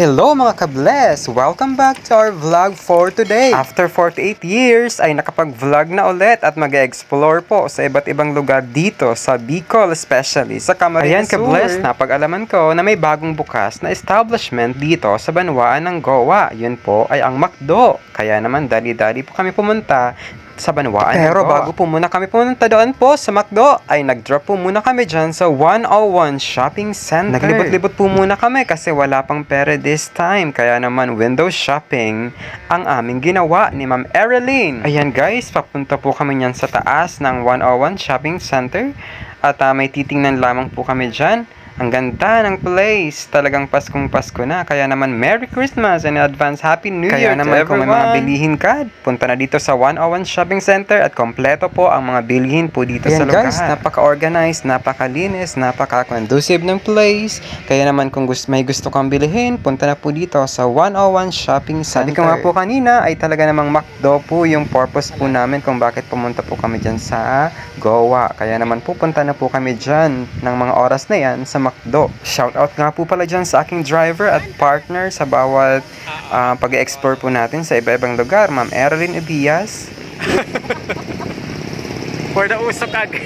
Hello mga kabless! Welcome back to our vlog for today. After 48 years ay nakapag-vlog na ulit at mag-explore po sa iba't ibang lugar dito sa Bicol especially sa Camarines Ayan kabless, napag-alaman ko na may bagong bukas na establishment dito sa Banwaan ng Goa. Yun po ay ang McDo. Kaya naman dali-dali po kami pumunta sa Banwaan. Pero bago po muna kami pumunta doon po sa McDo, ay nag-drop po muna kami dyan sa 101 Shopping Center. Naglibot-libot po muna kami kasi wala pang pera this time. Kaya naman window shopping ang aming ginawa ni Ma'am Ereline. Ayan guys, papunta po kami niyan sa taas ng 101 Shopping Center. At ah, may titingnan lamang po kami dyan. Ang ganda ng place. Talagang Paskong Pasko na. Kaya naman Merry Christmas and advance Happy New Kaya Year to naman kung may mga bilihin ka, punta na dito sa 101 Shopping Center at kompleto po ang mga bilihin po dito sa lugar. guys, napaka-organized, napakalinis, napaka-conducive ng place. Kaya naman kung gusto, may gusto kang bilihin, punta na po dito sa 101 Shopping Center. Sabi ko nga po kanina ay talaga namang McDo po yung purpose po namin kung bakit pumunta po kami dyan sa Goa. Kaya naman pupunta na po kami dyan ng mga oras na yan sa McDo. Shoutout nga po pala dyan sa aking driver at partner sa bawat ah, pag-explore po natin sa iba-ibang lugar. Ma'am Erilyn Ibias. For the usok ag.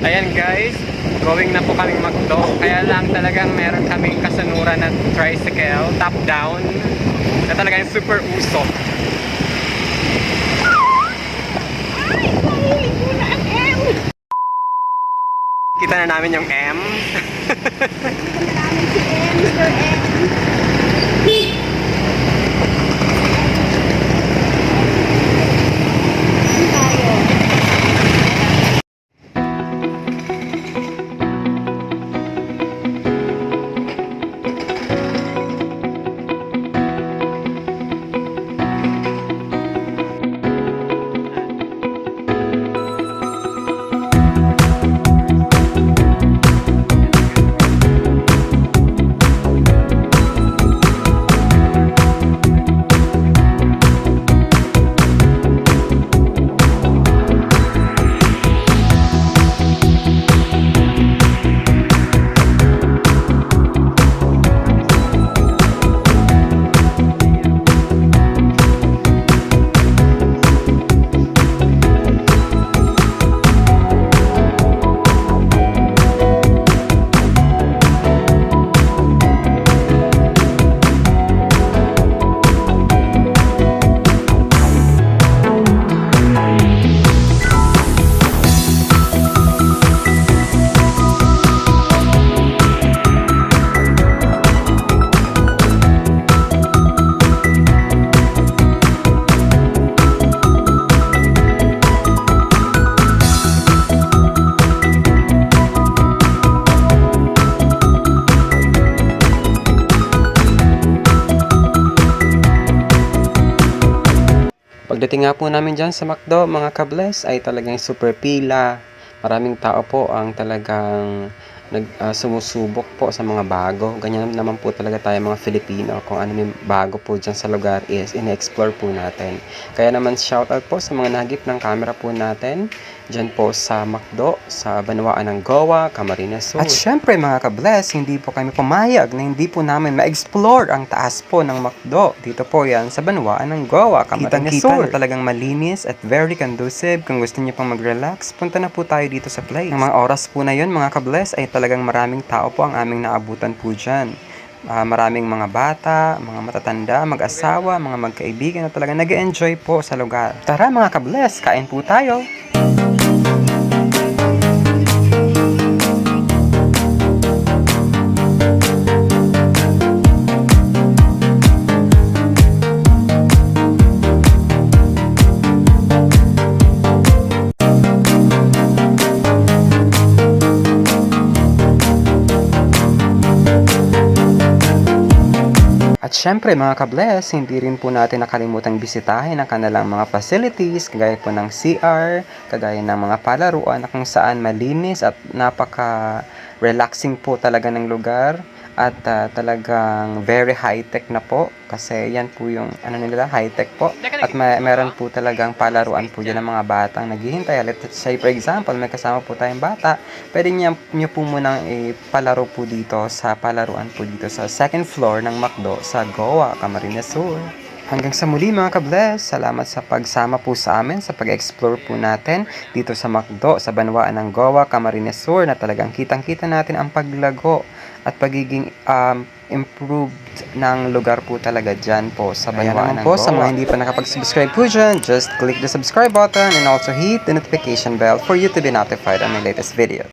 Ayan guys, going na po kaming magdo. Kaya lang talagang meron kaming kasanuran na tricycle, top down, na talagang super usok. Kita na namin yung M. Pagdating nga po namin dyan sa McDo, mga kabless, ay talagang super pila. Maraming tao po ang talagang nag, ah, sumusubok po sa mga bago. Ganyan naman po talaga tayo mga Filipino. Kung ano yung bago po dyan sa lugar is in-explore po natin. Kaya naman shoutout po sa mga nagip ng camera po natin. Dyan po sa McDo, sa Banwaan ng Goa, Camarines Sur. At syempre mga kabless, hindi po kami pumayag na hindi po namin ma-explore ang taas po ng McDo. Dito po yan sa Banwaan ng Goa, Camarines Sur. na talagang malinis at very conducive. Kung gusto niyo pong mag-relax, punta na po tayo dito sa place. Ang mga oras po na yun mga kabless ay talagang maraming tao po ang aming naabutan po dyan. Ah, maraming mga bata, mga matatanda, mag-asawa, mga magkaibigan na talaga nag enjoy po sa lugar. Tara mga kabless, kain po tayo! Syempre mga kabless, hindi rin po natin nakalimutang bisitahin ang kanilang mga facilities, kagaya po ng CR, kagaya ng mga palaruan na kung saan malinis at napaka relaxing po talaga ng lugar. At ah, talagang very high-tech na po kasi yan po yung ano nila high-tech po. At may, meron po talagang palaruan po dyan ng mga batang naghihintay. Let's say for example may kasama po tayong bata. Pwede niya, niyo po munang ipalaro po dito sa palaruan po dito sa second floor ng McDo sa Goa, Camarines Sur. Hanggang sa muli mga kabless, salamat sa pagsama po sa amin sa pag-explore po natin dito sa Macdo, sa banwaan ng Goa, Camarines Sur na talagang kitang-kita natin ang paglago at pagiging um, improved ng lugar po talaga dyan po sa banwaan ng po, Sa mga hindi pa nakapag-subscribe po dyan, just click the subscribe button and also hit the notification bell for you to be notified on my latest video.